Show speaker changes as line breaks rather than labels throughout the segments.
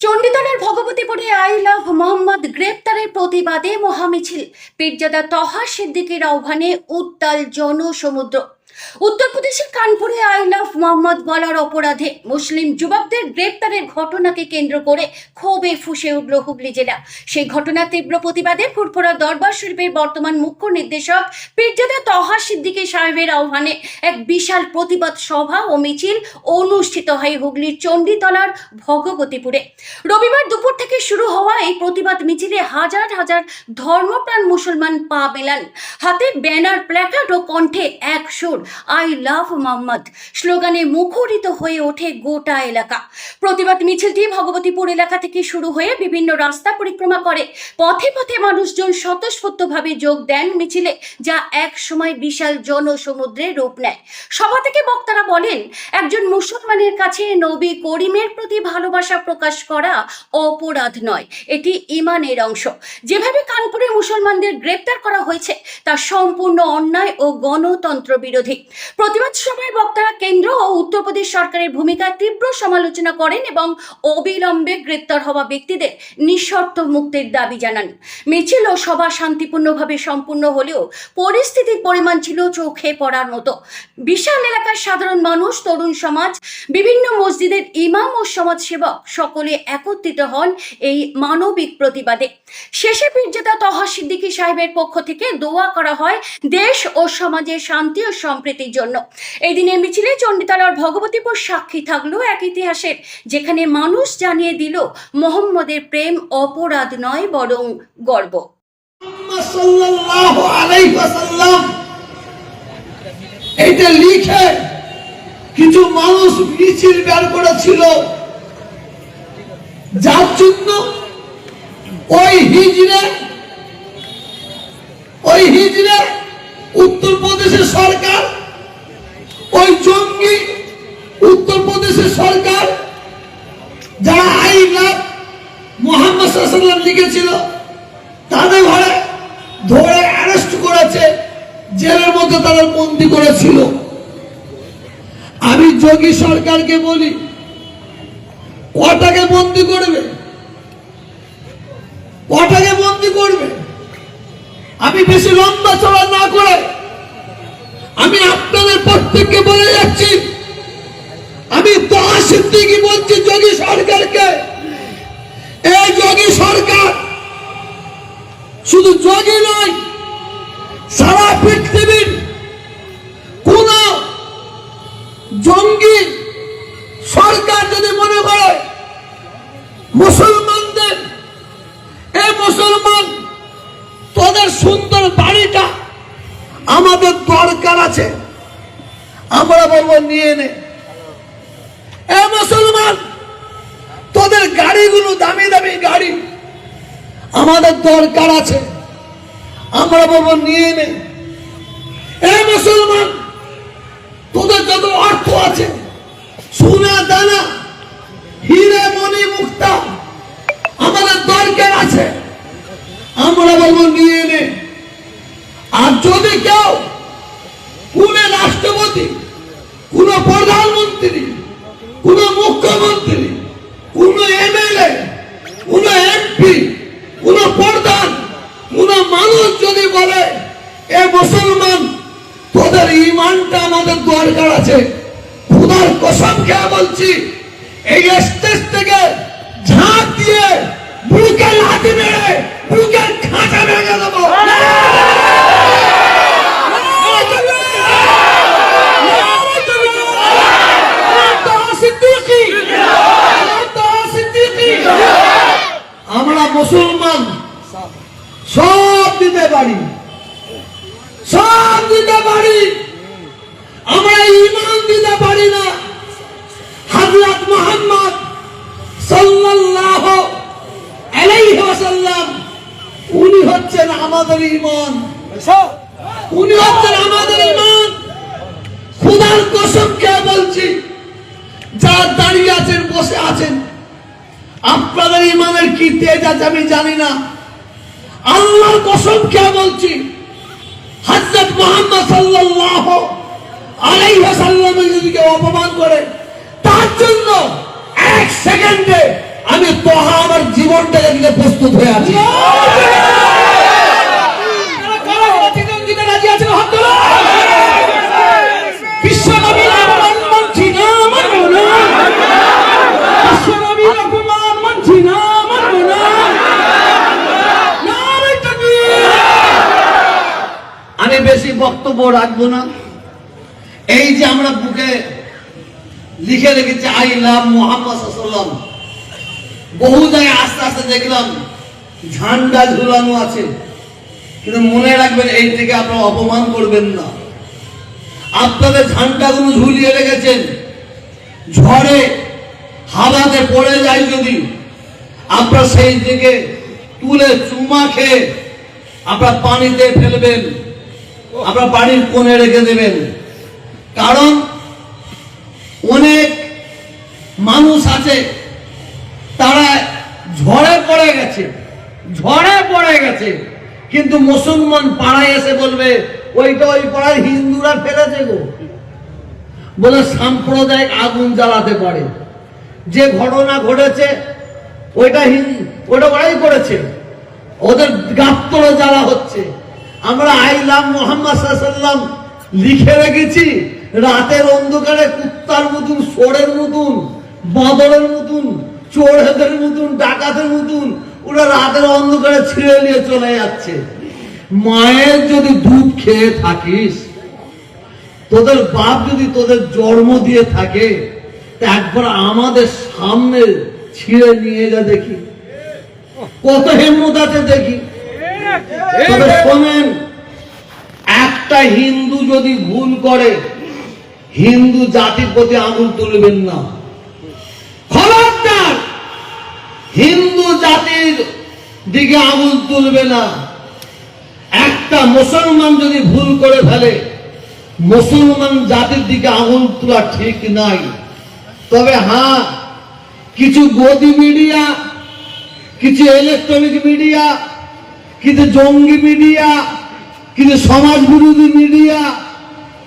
চণ্ডীতলার ভগবতীপুরে I love Mohammad গ্রেপ্তারের প্রতিবাদে মহামিছিল। পীরজাদা তহা সিদ্দিকের আহ্বানে উত্তাল জনসমুদ্র। উত্তরপ্রদেশের কানপুরে আই লাভ মোহাম্মদ বলার অপরাধে মুসলিম যুবকদের গ্রেপ্তারের ঘটনাকে কেন্দ্র করে ক্ষোভে ফুসে উঠল হুগলি জেলা। সেই ঘটনার তীব্র প্রতিবাদে ফুরফুরা দরবার শরীফের বর্তমান মুখ্য নির্দেশক পীরজাদা তহা সিদ্দিকী সাহেবের আহ্বানে এক বিশাল প্রতিবাদ সভা ও মিছিল অনুষ্ঠিত হয় হুগলির চণ্ডীতলার ভগবতীপুরে। রবিবার দুপুর থেকে শুরু হওয়া এই প্রতিবাদ মিছিলে হাজার হাজার ধর্মপ্রাণ মুসলমান পা মেলান। হাতে ব্যানার, প্ল্যাকার্ড ও কণ্ঠে এক সুর। আই লাভ মোহাম্মদ স্লোগানে মুখরিত হয়ে ওঠে গোটা এলাকা। প্রতিবাদ মিছিলটি ভগবতীপুর এলাকা থেকে শুরু হয়ে বিভিন্ন রাস্তা পরিক্রমা করে। পথে পথে মানুষজন স্বতঃস্ফূর্তভাবে যোগ দেন মিছিলে, যা এক সময় বিশাল জনসমুদ্রে রূপ নেয়। সভা থেকে বক্তারা বলেন, একজন মুসলমানের কাছে নবী করিমের প্রতি ভালোবাসা প্রকাশ করা অপরাধ নয়, এটি ইমানের অংশ। যেভাবে কানপুরে মুসলমানদের গ্রেপ্তার করা হয়েছে, তা সম্পূর্ণ অন্যায় ও গণতন্ত্র বিরোধী। প্রতিবাদ সভায় বক্তারা কেন্দ্র ও উত্তরপ্রদেশ সরকারের ভূমিকা তীব্র সমালোচনা করেন এবং অবিলম্বে গ্রেপ্তার হওয়া ব্যক্তিদের নিঃশর্ত মুক্তির দাবি জানান। মিছিল ও সভা শান্তিপূর্ণভাবে সম্পূর্ণ হলেও পরিস্থিতির পরিমাণ ছিল চোখে পড়ার মতো। বিশাল এলাকার সাধারণ মানুষ, তরুণ সমাজ, বিভিন্ন মসজিদের ইমাম ও সমাজসেবক সকলে একত্রিত হন এই মানবিক প্রতিবাদে। শেষে পীরজাদা তহা সিদ্দিকী সাহেবের পক্ষ থেকে দোয়া করা হয়, দেশ ও সমাজের শান্তি ও সম্প্রীতির জন্য। এই দিনের মিছিলে চণ্ডীতলার ভগবতীপুর সাক্ষী থাকল এক ইতিহাসের, যেখানে মানুষ জানিয়ে দিল, মোহাম্মদের প্রেম অপরাধ নয় বরং গর্ব।
এটা লিখে কিছু মানুষ মিছিল বের করেছিল। যার জন্য ওই লিখেছিল তাদের ঘরে ধরে অ্যারেস্ট করেছে, জেলের মধ্যে তারা বন্দি করেছিল। আমি যোগী সরকারকে বলি, কটাকে বন্দি করবে? কটাকে বন্দি করবে? আমি বেশি লম্বা চড়া না করে আমি আপনাদের প্রত্যেককে বলে যাচ্ছি, আমি দশ সিদ্দিকি শুধু যোগী নয়, সারা পৃথিবীর কোন জঙ্গি সরকার যদি মনে করে মুসলমানদের, এ মুসলমান তোদের সুন্দর বাড়িটা আমাদের দরকার আছে, আমরা বলব নিয়ে নে। এ মুসলমান, তোদের গাড়িগুলো দামি দামি গাড়ি আমাদের দরকার আছে। আমরা বলব নিয়ে নে। মুসলমান তোদের যত অর্থ আছে সোনা দানা হিরে মণি মুক্তা আমাদের দরকার আছে আমরা বলব নিয়ে নে আর যদি কেউ কোন রাষ্ট্রপতি কোন প্রধানমন্ত্রী কোন মুখ্যমন্ত্রী কোন এমএলএ কোন এমপি কোন প্রধান কোন মানুষ যদি বলে এ মুসলমান তোদের ইমানটা আমাদের দরকার আছে খুদার কসম খেয়ে বলছি এই স্টেজ থেকে ঝাঁক দিয়ে বুকে লাথি মেরে বুকের খাঁচা ভেঙে দেবো আমরা মুসলমান সব দিতে পারি সব দিতে পারি আমরা ইমান দিতে পারি না হযরত মুহাম্মদ সাল্লাল্লাহু আলাইহি ওয়াসাল্লাম উনি হচ্ছেন আমাদের ঈমান উনি হচ্ছেন আমাদের ঈমান খোদার কসম খেয়ে বলছি যারা দাঁড়িয়ে আছেন বসে আছেন আপনাদের ইমামের কি তেজ আছে আমি জানি না। আল্লাহর কসম খেয়ে বলছি, হযরত মুহাম্মদ ওয়াসাল্লামের যদি কেউ অপমান করে, তার জন্য এক সেকেন্ডে আমি তহা আমার জীবনটাকে দিতে প্রস্তুত হয়ে আছি।
বিশ্বনবীর
বক্তব্য রাখব না। এই যে আমরা বুকে লিখে রেখেছি, আই লাভ মোহাম্মদ বহু জায়গায় আস্তে আস্তে দেখলাম, ঝান্ডা ঝুলানো আছে। কিন্তু মনে রাখবেন, এই থেকে আপনারা অপমান করবেন না। আপনাদের ঝান্ডাগুলো ঝুলিয়ে রেখেছেন। ঝড়ে, হাওয়াতে পড়ে যায় যদি, আপনারা সেই দিকে তুলে চুমা খেয়ে আপনারা পানিতে ফেলবেন। আপনারা বাড়ির কোণে রেখে দেবেন। কারণ অনেক মানুষ আছে, তারা ঝড়ে পড়ে গেছে, ঝড়ে পড়ে গেছে। কিন্তু মুসলমান পাড়ায় এসে বলবে, ওইটা ওই পাড়ায় হিন্দুরা ফেলেছে গো। বলে সাম্প্রদায়িক আগুন জ্বালাতে পারে। যে ঘটনা ঘটেছে, ওইটা ওটা ওরাই করেছে। ওদের গাত্তরে জ্বালা হচ্ছে। আমরা আইলাম মোহাম্মদ লিখে রেখেছি, রাতের অন্ধকারে কুত্তার মতন, সোরের মতন, বাঁদরের মতন চোরেদের মতন, ডাকাতের মতন, ওরা রাতের অন্ধকারে ছিঁড়ে নিয়ে চলে যাচ্ছে। মায়ের যদি দুধ খেয়ে থাকিস, তোদের বাপ যদি তোদের জন্ম দিয়ে থাকে একবার আমাদের সামনে ছিঁড়ে নিয়ে যা দেখি। কত হিম্মত আছে দেখি। তবে শোনেন একটা হিন্দু যদি ভুল করে হিন্দু জাতির প্রতি আঙুল তুলবেন না। খবরদার হিন্দু জাতির দিকে আঙুল তুলবে না। একটা মুসলমান যদি ভুল করে ফেলে মুসলমান জাতির দিকে আঙুল তোলা ঠিক নাই। তবে হ্যাঁ কিছু গদি মিডিয়া কিছু ইলেকট্রনিক মিডিয়া কিছু জঙ্গি মিডিয়া কিছু সমাজ বিরোধী মিডিয়া,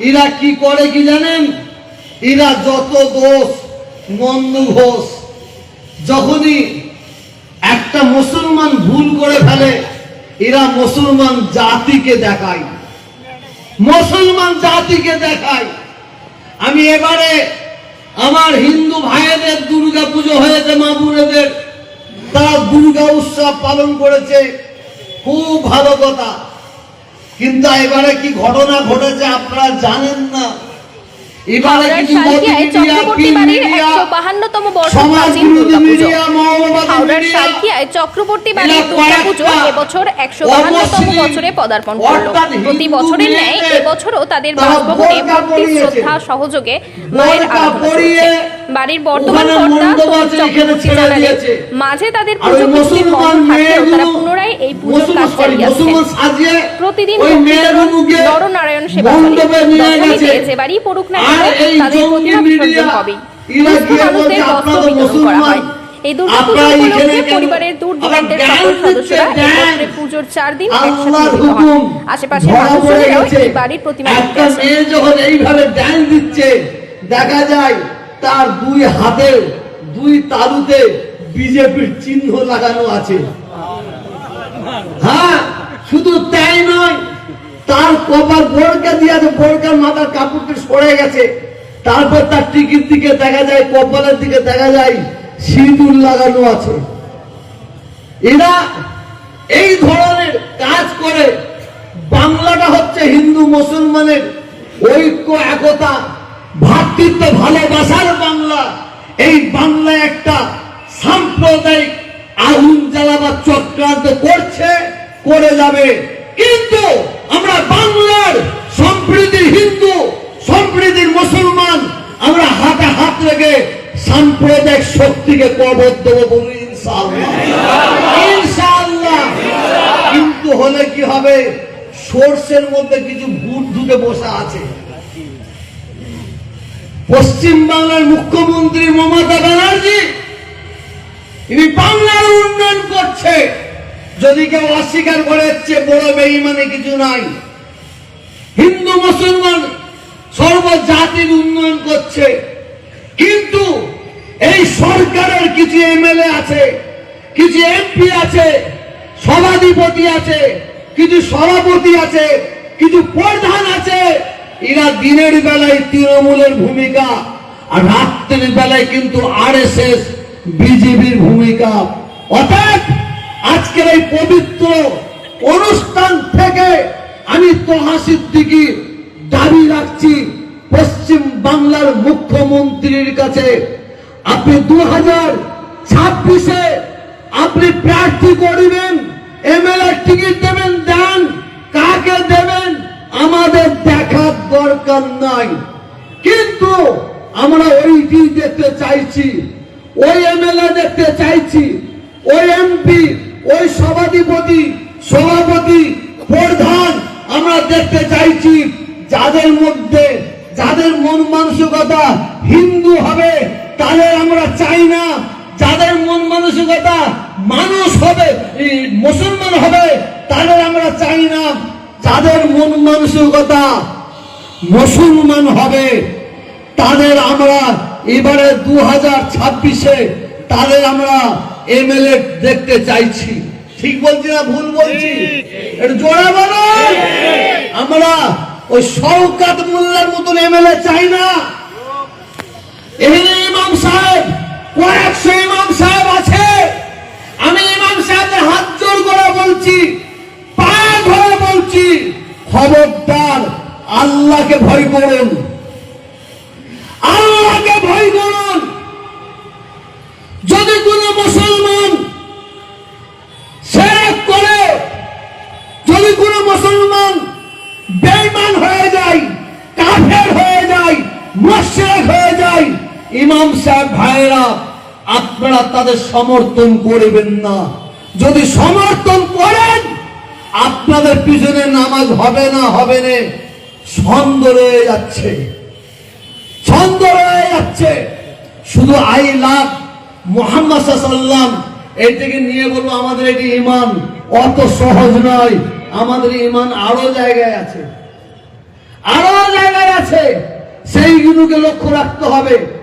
এরা কি করে কি জানেন? এরা যত দোষ নন্দ ঘোষ, যখনই একটা মুসলমান ভুল করে ফেলে, এরা মুসলমান জাতিকে দেখায়। মুসলমান জাতিকে দেখায়। আমি এবারে আমার হিন্দু ভাইয়েদের দুর্গা পুজো হয়েছে মা তারা দুর্গা উৎসব পালন করেছে। খুব ভালো কথা। কিন্তু এবারে কি ঘটনা ঘটেছে আপনারা জানেন না? এবারে
চক্রবর্তী বাড়ির দুর্গাপুজো। এবছর একশো বাহান্নতম বছরে পদার্পণ করল। প্রতি বছরের ন্যায় এবছরও তাদের
তারা
বাসভবনে ভক্তি শ্রদ্ধা সহযোগে মায়ের আরাধনা চলছে। বাড়ির বর্তমান কর্তা চক্রবর্তী জানালেন মাঝে তাদের পুজো কিছুদিন বন্ধ
মুসলমান
থাকলেও তারা
মেয়েগুলো-
পুনরায় এই পুজোর কাজ চালিয়ে প্রতিদিন নরনারায়ণ সেবা যে বাড়ি পড়ুক না তাদের প্রতিমা
মিডিয়া,
বিসর্জন হবেই দুস্থ মানুষদের বস্ত্র বিতরণ করা হয় এই দুর্গাপুজো উপলক্ষে পরিবারের দূর দূরান্তের সকল সদস্যরা একত্রে পুজোর চার দিন একসাথে মিলিত হন আশেপাশের মানুষজনেরাও এই বাড়ির প্রতিমা দেখতে আসেন
যখন এইভাবে ড্যান্স দিচ্ছে দেখা যায় তার দুই হাতে দুই তালুতে বিজেপির চিহ্ন লাগানো আছে। হ্যাঁ শুধু তাই নয়, তার কপাল বোরকা দিয়ে বোরকার মাথার কাপড়টি সরে গেছে। তারপর তার টিকির দিকে দেখা যায়, কপালের দিকে দেখা যায়, সিঁদুর লাগানো আছে। এরা এই ধরনের কাজ করে। বাংলাটা হচ্ছে হিন্দু মুসলমানের ঐক্য, একতা, ভ্রাতৃত্ব, ভালোবাসার বাংলা। এই বাংলা একটা সাম্প্রদায়িক আগুন জ্বালাবার চক্রান্ত করছে, করে যাবে। কিন্তু আমরা বাংলার সম্প্রীতির হিন্দু, সম্প্রীতির মুসলমান, আমরা হাতে হাত রেখে সাম্প্রদায়িক শক্তিকে কবর দেবো ইনশাআল্লাহ। কিন্তু হলে কি হবে? সোর্সের মধ্যে কিছু ভূত ঢুকে বসে আছে। পশ্চিম বাংলার মুখ্যমন্ত্রী মমতা ব্যানার্জি তিনি বাংলার উন্নয়ন করছে। যদি কেউ অস্বীকার করে হচ্ছে বড় বেইমানে কিছু নাই। হিন্দু, মুসলমান সর্বজাতির উন্নয়ন করছে। কিন্তু এই সরকারের কিছু এমএলএ আছে, কিছু এমপি আছে, সভাধিপতি আছে, কিছু সভাপতি আছে, কিছু প্রধান আছে। এরা দিনের বেলায় তৃণমূলের ভূমিকা আর রাত্রের বেলায় কিন্তু আরএসএস বিজেপির ভূমিকা। অর্থাৎ আজকের এই পবিত্র অনুষ্ঠান থেকে আমি তোহা সিদ্দিকি দাবি রাখছি, পশ্চিম বাংলার মুখ্যমন্ত্রীর কাছে। আপনি দু হাজার ছাব্বিশে আপনি প্রার্থী করিবেন এমএলএ টিকিট দেবেন, দেন। কাকে দেবেন, আমাদের দেখার দরকার নাই। কিন্তু আমরা ওইটি দেখতে চাইছি ওই এমএলএ দেখতে চাইছি, ওই এমপি, ওই সভাধিপতি, সভাপতি, প্রধান আমরা দেখতে চাইছি। যাদের মধ্যে, যাদের মন মানসিকতা হিন্দু হবে, তাদের আমরা চাই না। যাদের মন মানসিকতা মানুষ হবে মুসলমান হবে, তাদের আমরা চাই না। যাদের মন মানসিকতা মুসলমান হবে, তাদের আমরা এবারে দু হাজার ছাব্বিশে তাদের আমরা এমএলএ দেখতে চাইছি। ঠিক বলছি না ভুল বলছি? জোরে বলো। আমরা ওই শওকাত মোল্লার মতন এমএলএ চাই না। ইমাম সাহেব, কয়েকশো ইমাম সাহেব আছে। আমি ইমাম সাহেবদের হাত জোর করে বলছি পায়ে ধরে বলছি, খবরদার, আল্লাহকে ভয় করুন আল্লাহকে ভয় করুন যদি কোনো মুসলমান সেরেক করে যদি কোনো মুসলমান বেঈমান হয়ে যায় কাফের হয়ে যায় মুশরিক হয়ে যায় ইমাম সাহেব ভাইরা আপনারা তাদের সমর্থন করবেন না। যদি সমর্থন করেন, আপনাদের পিছনে নামাজ হবে না হবে না। সন্দেহ রয়ে যাচ্ছে। ছন্দ রয়ে যাচ্ছে। শুধু আই লাভ মোহাম্মদ সাল্লাম এই থেকে নিয়ে বলব, আমাদের এটি ইমান অত সহজ নয়। আমাদের ইমান আরও জায়গায় আছে। আরও জায়গায় আছে। সেইগুলোকে লক্ষ্য রাখতে হবে।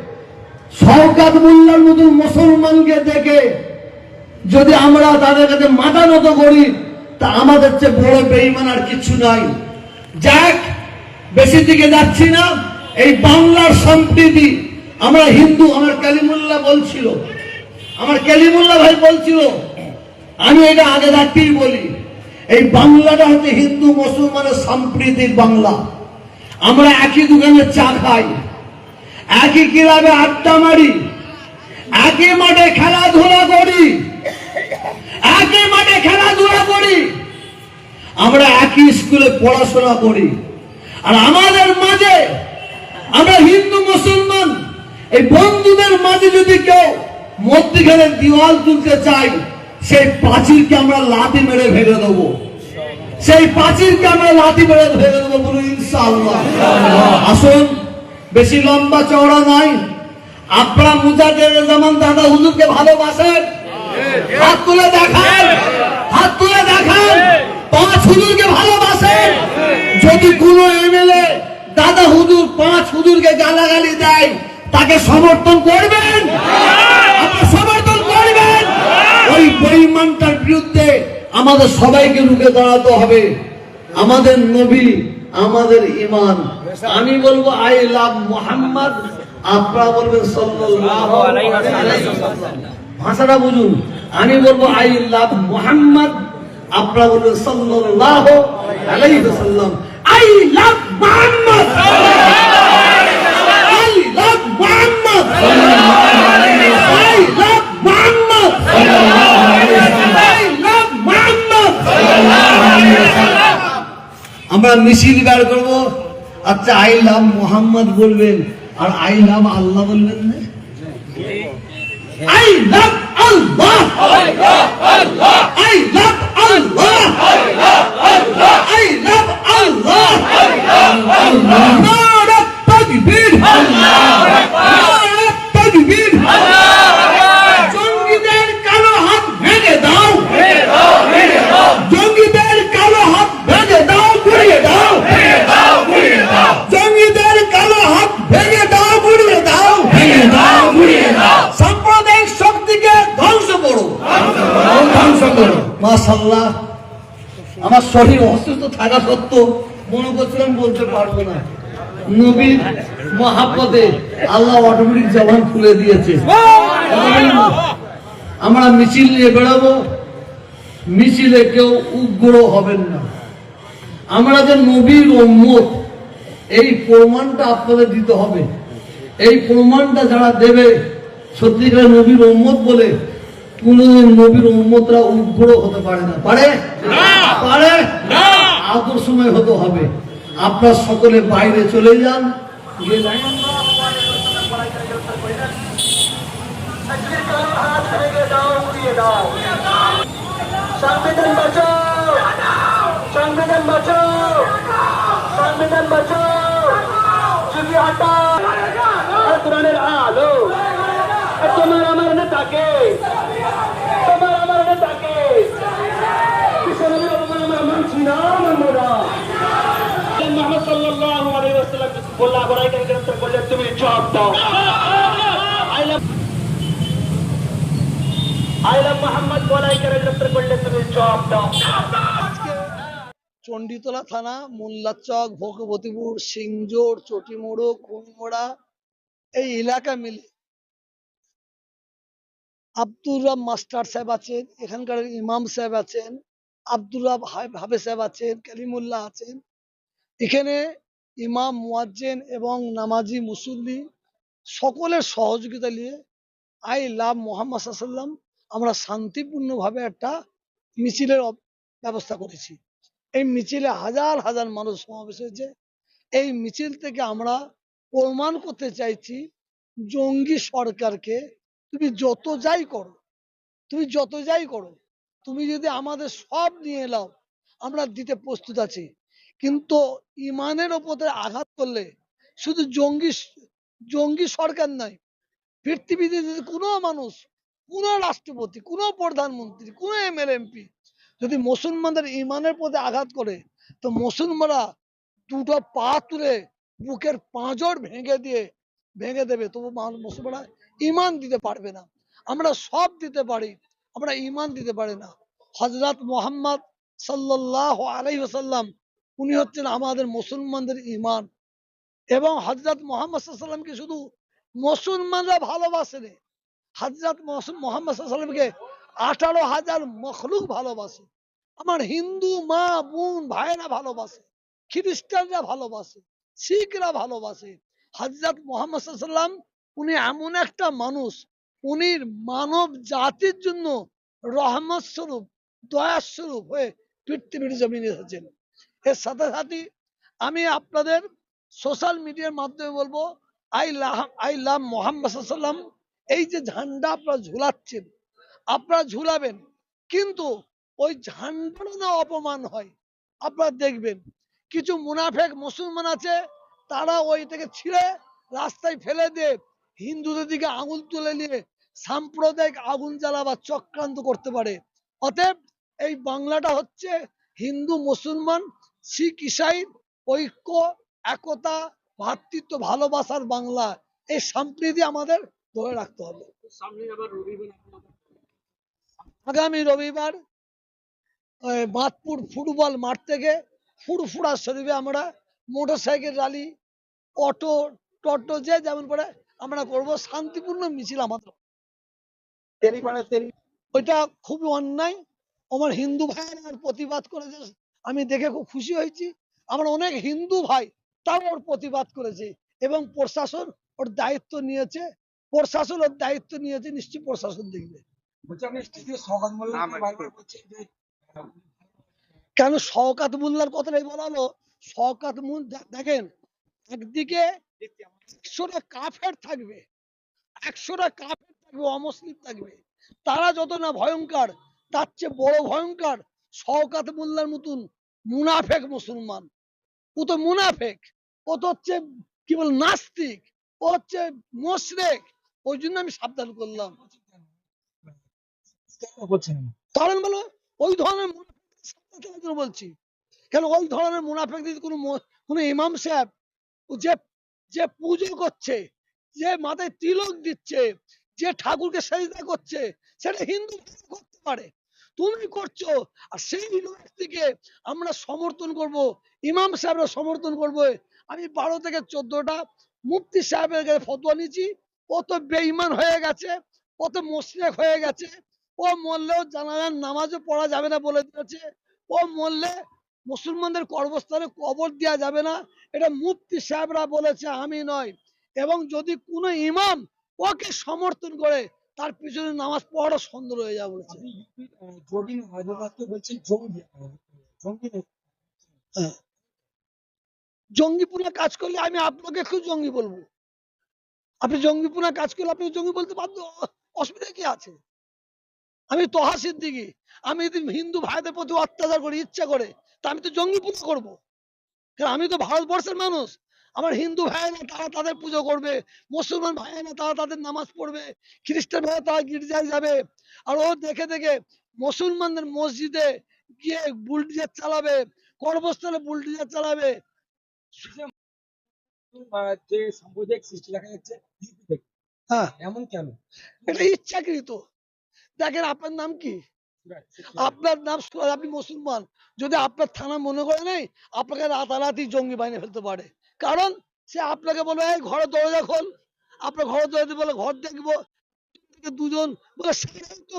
সরকার মোল্লার মতন মুসলমানকে দেখে যদি আমরা তাদের কাছে মাথা নত করি, তা আমাদের চেয়ে বড় বেইমান আর কিছু নাই। যাক, বেশি দিকে যাচ্ছি না। এই বাংলার সম্প্রীতি, আমরা হিন্দু, আমার কালিমুল্লাহ বলছিল। আমার কালিমুল্লাহ ভাই বলছিল, আমি এটা আগে রাখতেই বলি, এই বাংলাটা হচ্ছে হিন্দু মুসলমানের সম্প্রীতির বাংলা। আমরা একই দোকানে চা খাই। একই ক্লাবে আড্ডা মারি? একই মাঠে খেলাধুলা করি। একই মাঠে খেলাধুলা করি। আমরা একই স্কুলে পড়াশোনা করি। আর আমাদের মাঝে আমরা হিন্দু, মুসলমান, এই বন্ধুদের মাঝে যদি কেউ মধ্যখানে দিওয়াল তুলতে চাই সেই পাঁচিলকে আমরা লাথি মেরে ভেঙে দেবো। সেই পাঁচিলকে আমরা লাথি মেরে ভেঙে দেবো বলুন ইনশাআল্লাহ। আসুন বেশি লম্বা চওড়া নাই আপনারা মুজাদের জামান দাদা হুজুরকে ভালোবাসেন? হাত তুলে দেখান। হাত তুলে দেখান। পাঁচ হুজুরকে ভালোবাসেন। যদি কোনো এমএলএ দাদা হুজুর পাঁচ হুজুরকে গালাগালি দেয় তাকে সমর্থন করবেন? সমর্থন করবেন? ওই পরিমাণটার বিরুদ্ধে আমাদের সবাইকে রুখে দাঁড়াতে হবে। আমাদের নবী আমাদের ইমান আমি বলব আই লাভ মোহাম্মদ আপনারা বলবেন ভাষাটা বুঝুন আমি বলব আই লাভ মোহাম্মদ আপনারা বলবেন I love I love I love I love Mohammad আমরা মিছিল বের করব আচ্ছা আই লাভ মোহাম্মদ বলবেন আর আই লাভ আল্লাহ বলবেন না জঙ্গিদের কালো হাত ভেঙে দাও জঙ্গিদের কালো হাত ভেঙে দাও গুড়িয়ে দাও জঙ্গিদের কালো হাত ভেঙে দাও গুড়িয়ে দাও ভেঙে দাও গুড়িয়ে দাও
মাশাল্লাহ আমার শরীর অসুস্থ থাকা সত্ত্বেও মনে করছিলাম বলতে পারব না। নবীর মহাপদে আল্লাহ অটোমেটিক জবান খুলে দিয়েছে। আমরা মিছিল নিয়ে বেরোবো। মিছিলে কেউ উগ্র হবেন না। আমরা যে নবীর উম্মত, এই প্রমাণটা আপনাদের দিতে হবে। এই প্রমাণটা যারা দেবে সত্যিকার নবীর উম্মত বলে কোনদিন নবীর উম্মতরা উগ্র হতে পারে না। পারে? পারে? আদর সময় হতে হবে। আপনার সকলে বাইরে চলে যান।
সংবিধান বাঁচাও। সংবিধান বাঁচাও। সংবিধান বাঁচাও। চুপি হটাও। কোরআনের আলো। আর তোমার আমার নেতাকে। তোমার আমার নেতাকে। বিশ্বনবীর অপমান আমরা মানছি না মানবো না। মোহাম্মদ সাল্লাল্লাহু আলাইহি ওয়াসাল্লাম বললা বড়াইকে গ্রেফতার করলে তুমি জবাব দাও। আইলাম আইলাম মোহাম্মদ বড়াইকে গ্রেফতার করলে তুমি জবাব দাও।
চণ্ডীতলা থানা মোল্লাচক ভগবতীপুর সিংজোর চটিমোড়ো কুমিমোড়া এই এলাকা মিলে আব্দুর রাব মাস্টার সাহেব আছেন, এখানকার ইমাম সাহেব আছেন, আব্দুর রাব হাবে সাহেব আছেন, কালিমুল্লাহ আছেন। এখানে ইমাম, মুয়াজ্জেন এবং নামাজি, মুসল্লি সকলের সহযোগিতা নিয়ে আই লাভ মোহাম্মদ সাল্লাম আমরা শান্তিপূর্ণভাবে একটা মিছিলের ব্যবস্থা করেছি। এই মিছিলে হাজার হাজার মানুষ সমাবেশ হয়েছে। এই মিছিল থেকে আমরা প্রমাণ করতে চাইছি, জঙ্গি সরকারকে তুমি যত যাই করো, তুমি যত যাই করো, তুমি যদি আমাদের সব নিয়ে এলাও আমরা দিতে প্রস্তুত আছি। কিন্তু ইমানের ওপরে আঘাত করলে শুধু জঙ্গি জঙ্গি সরকার নয় পৃথিবীতে যদি কোনো মানুষ, কোনো রাষ্ট্রপতি, কোনো প্রধানমন্ত্রী, কোনো এমএলএ এমপি যদি মুসলমানদের ইমানের প্রতি আঘাত করে, তো মুসলমানরা দুটো পা তুলে বুকের পাঁজর ভেঙে দিয়ে, ভেঙে দেবে। তবু মুসলমানরা ইমান দিতে পারবে না। আমরা সব দিতে পারি, আমরা ইমান দিতে পারি না। হজরত মোহাম্মদ সাল্লাহ আলাই সাল্লাম উনি হচ্ছেন আমাদের মুসলমানদের ইমান এবং হজরত মোহাম্মদ সাল্লামকে শুধু মুসলমানরা ভালোবাসেনি হজরত মোহাম্মদ সাল্লামকে আঠারো হাজার মখলুক ভালোবাসে। আমার হিন্দু মা, বোন, ভাইয়েরা ভালোবাসে, খ্রিস্টানরা ভালোবাসে, শিখরা ভালোবাসে। হজরত মোহাম্মদ সাল্লাম উনি এমন একটা মানুষ। উনি মানব জাতির জন্য রহমত স্বরূপ, দয়া স্বরূপ হয়ে পৃথিবীর জমিনে এসেছেন। এর সাথে সাথে আমি আপনাদের সোশ্যাল মিডিয়ার মাধ্যমে বলব, I love I love Mohammad সাল্লাম এই যে ঝান্ডা আপনারা ঝুলাচ্ছেন, আপনারা ঝুলাবেন, কিন্তু ওই ঝান্ডারও না অপমান হয়। আপনারা দেখবেন, কিছু মুনাফেক মুসলমান আছে, তারা ওই থেকে ছিঁড়ে রাস্তায় ফেলে দিয়ে হিন্দুদের দিকে আঙুল তুলে নিয়ে সাম্প্রদায়িক আগুন জ্বালা বা চক্রান্ত করতে পারে। অতএব এই বাংলাটা হচ্ছে হিন্দু মুসলমান শিখ ইসাই ঐক্য একতা ভ্রাতৃত্ব ভালোবাসার বাংলা। এই সম্প্রীতি আমাদের ধরে রাখতে হবে। আগামী রবিবার বাঁধপুর ফুটবল মাঠ থেকে ফুরফুরা শরীফে আমরা motorcycle rally auto Toto যে যেমন করে আমরা করব শান্তিপূর্ণ মিছিল আমাদের। ওইটা খুবই অন্যায়। আমার হিন্দু ভাইয়ের প্রতিবাদ করেছে। আমি দেখে খুব খুশি হয়েছি। আমার অনেক হিন্দু ভাই তাও ওর প্রতিবাদ করেছে এবং প্রশাসন ওর দায়িত্ব নিয়েছে। প্রশাসন ওর দায়িত্ব নিয়েছে নিশ্চয়ই প্রশাসন দেখবে। কেন শওকাত মোল্লার কথাটাই বলা হলো শওকাত মুল দেখেন একদিকে একশোটা কাফের থাকবে একশোটা কাফের থাকবে অমুসলিম থাকবে। তারা যত না ভয়ঙ্কর তার চেয়ে বড় ভয়ঙ্কর শওকাত মোল্লার মতন মুনাফেক মুসলমান। ও তো মুনাফেক ও তো হচ্ছে কি বল নাস্তিক ও হচ্ছে মোশরেক। ওই জন্য আমি সাবধান করলাম। কারণ বলো ওই ধরনের জন্য বলছি। কেন ওই ধরনের মুনাফেক যদি কোনো কোনো ইমাম সাহেব যে যে পুজো করছে, যে মাথায় তিলক দিচ্ছে, যে ঠাকুরকে সেজদা করছে, সেটা হিন্দু করতে পারে। তুমি করছ, আর সেই ইউনিভার্সিটিকে আমরা সমর্থন করব, ইমাম সাহেবরা সমর্থন করবে। আমি বারো থেকে চোদ্দটা মুফতি সাহেবের কাছে ফতোয়া নিয়েছি, ও তো বেঈমান হয়ে গেছে কত মোশরেক হয়ে গেছে, ও মরলেও জানাজার নামাজও পড়া যাবে না বলে দিয়েছে, ও মরলে মুসলমানদের কর্মস্থানে কবর দেওয়া যাবে না। এটা মুফতি সাহেবরা বলেছে আমি নয়। এবং যদি কোনো ইমাম ওকে সমর্থন করে তার পিছনে নামাজ পড়াটা সুন্দর হয়ে যাবে বলেছে। হ্যাঁ। জঙ্গিপুরে কাজ করলে আমি আপনাকে একটু জঙ্গি বলব। আপনি জঙ্গিপুরে কাজ করলে আপনি জঙ্গি বলতে বাধ্য অসুবিধা কি আছে? আমি তহা সিদ্দিকি আমি যদি হিন্দু ভাইদের প্রতি অত্যাচার করি ইচ্ছা করে তা আমি তো জঙ্গি পুজো করব। কারণ আমি তো ভারতবর্ষের মানুষ। আমার হিন্দু ভাইয়েরা তারা তাদের পুজো করবে। মুসলমান ভাইয়েরা তারা তাদের নামাজ পড়বে। খ্রিস্টান ভাইয়েরা তারা গির্জায় যাবে। আর ও দেখে দেখে মুসলমানদের মসজিদে গিয়ে বুলডিজার চালাবে কর্মস্থলে বুলডিজার চালাবে।
যে সাম্প্রদায়িক সৃষ্টি দেখা যাচ্ছে
হ্যাঁ।
এমন কেন?
এটা ইচ্ছাকৃত। দেখেন আপনার নাম কি? আপনার নাম আপনি মুসলমান। যদি আপনার থানা মনে করে নেই আপনাকে রাতারাতি জঙ্গি বাহিনী ফেলতে পারে। কারণ সে আপনাকে বলবে এই ঘরের দরজা খোল। আপনার ঘরের দরজা বলে ঘর দেখব। থেকে দুজন বলে সেখানে তো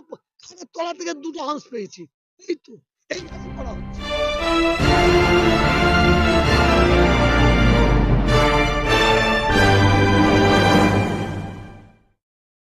তলা থেকে দুটো হাঁস পেয়েছি। এই তো এই করা হচ্ছে।